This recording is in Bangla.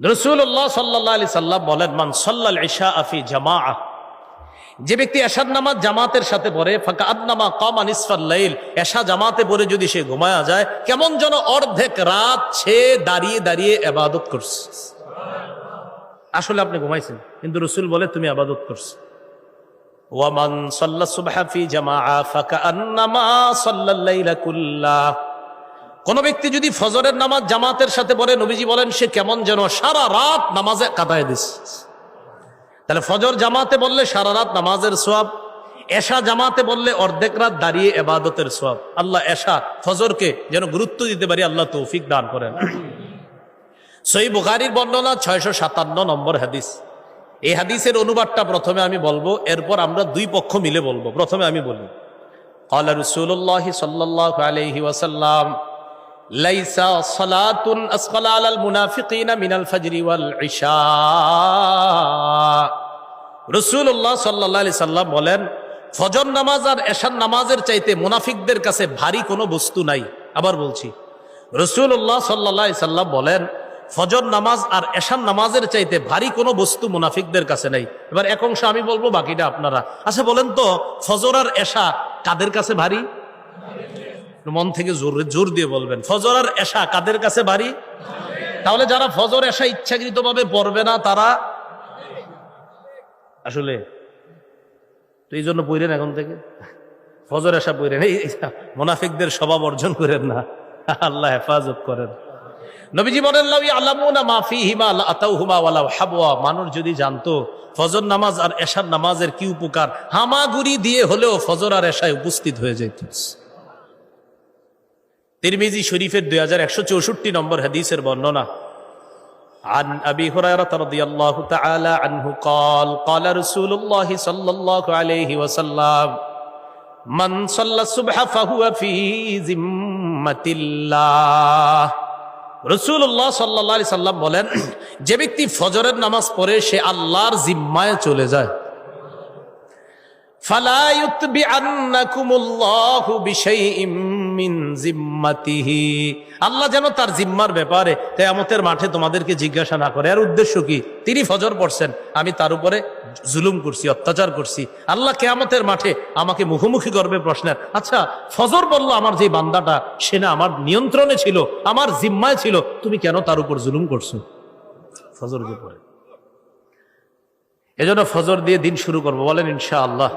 রসুল্লাহ সাল্লাহ আলি সাল্লাম বলেন, মান সাল্লাল ইশা আফি জামা যে ব্যক্তি এশার নামাজ জামাতের সাথে পড়ে, ফাঁকা আদনামা কমান ইসফাল্লাইল এশা জামাতে পড়ে যদি সে ঘুমায়া যায়, কেমন যেন অর্ধেক রাত সে দাঁড়িয়ে দাঁড়িয়ে এবাদত করছে। আসলে আপনি ঘুমাইছেন, কিন্তু রসুল বলে, তুমি আবাদত করছ। ওয়ামান সাল্লা সুবহা ফি জামাআ ফাকান্নামা সাল্লাল লাইলা কুল্লাহ। কোনো ব্যক্তি যদি ফজরের নামাজ জামাতের সাথে পড়ে, নবীজি বলেন, সে কেমন যেন সারা রাত নামাজে কাদায় দিস তাহলে ফজর জামাতে বললে সারা রাত নামাজের সোয়াব, এশা জামাতে বললে অর্ধেক রাত দাঁড়িয়ে এবাদতের সোয়াব। আল্লাহ এশা ফজরকে যেন গুরুত্ব দিতে পারি, আল্লাহ তৌফিক দান করেন। সই বুখারির বর্ণনা ছয়শো সাতান্ন নম্বর হাদিস। এই হাদিসের অনুবাদটা প্রথমে আমি বলব, এরপর আমরা দুই পক্ষ মিলে বলব। প্রথমে আমি বলি আল্লাহ রসুল্লাহ সাল্লাহ আলহি ওয়াসাল্লাম লাইসা সালাতুন আসকালা আলাল মুনাফিকিনা মিনাল ফাজরি ওয়াল ইশা রসুল্লাহ সাল্লা সাল্লাম বলেন, ফজর নামাজ আর এশার নামাজের চাইতে মুনাফিকদের কাছে ভারী কোনো বস্তু নাই। আবার বলছি রসুল্লাহ সাল্লা সাল্লাম বলেন, ফজর নামাজ আর এশার নামাজের চাইতে ভারী কোনো বস্তু মুনাফিকদের কাছে নাই। এবার এক অংশ আমি বলব, বাকিটা আপনারা। আচ্ছা বলেন তো, ফজর আর এশা কাদের কাছে ভারী? মন থেকে জোর জোর দিয়ে বলবেন, ফজর আর এশা কাদের কাছে ভারী? তাহলে যারা ফজর, এশা ইচ্ছাকৃতভাবে পড়বে না, তারা? আসলে, তো এই জন্য বইরেন এখন থেকে? ফজর এসা বইরেন এই মোনাফিকদের স্বভাব অর্জন করেন না। আল্লাহ হেফাজত করেন। নবীজি বলেন মানুষ যদি জানতো, ফজর নামাজ আর এশার নামাজের কি উপকার, হামাগুড়ি দিয়ে হলেও ফজর আর এশায় উপস্থিত হয়ে যেত। তিরমিজি শরীফের দুই হাজার একশো চৌষট্টি নম্বর হাদিসের বর্ণনা عن أبي هريرة رضي الله تعالى عنه قال قال رسول الله صلى الله عليه وسلم من صلى الصبح فهو في ذمة الله রসুল্লাহ সাল্লাহ সাল্লাম বলেন যে ব্যক্তি ফজরের নামাজ পড়ে সে আল্লাহর জিম্মায় চলে যায় ফালা ইউতবিআন্নাকুমুল্লাহু বিশাইইম আল্লাহ যেন তার জিম্মার ব্যাপারে কিয়ামতের মাঠে তোমাদেরকে জিজ্ঞাসা না করে। আর উদ্দেশ্য কি? তিনি ফজর পড়ছেন, আমি তার উপরে জুলুম করছি, অত্যাচার করছি। আল্লাহ কেয়ামতের মাঠে আমাকে মুখোমুখি করবে প্রশ্নের আচ্ছা ফজর বলল আমার যে বান্দাটা, সে না আমার নিয়ন্ত্রণে ছিল, আমার জিম্মায় ছিল, তুমি কেন তার উপর জুলুম করছ? ফজরকে পড়ে। এজন্য ফজর দিয়ে দিন শুরু করব, বলেন ইনশাআল্লাহ।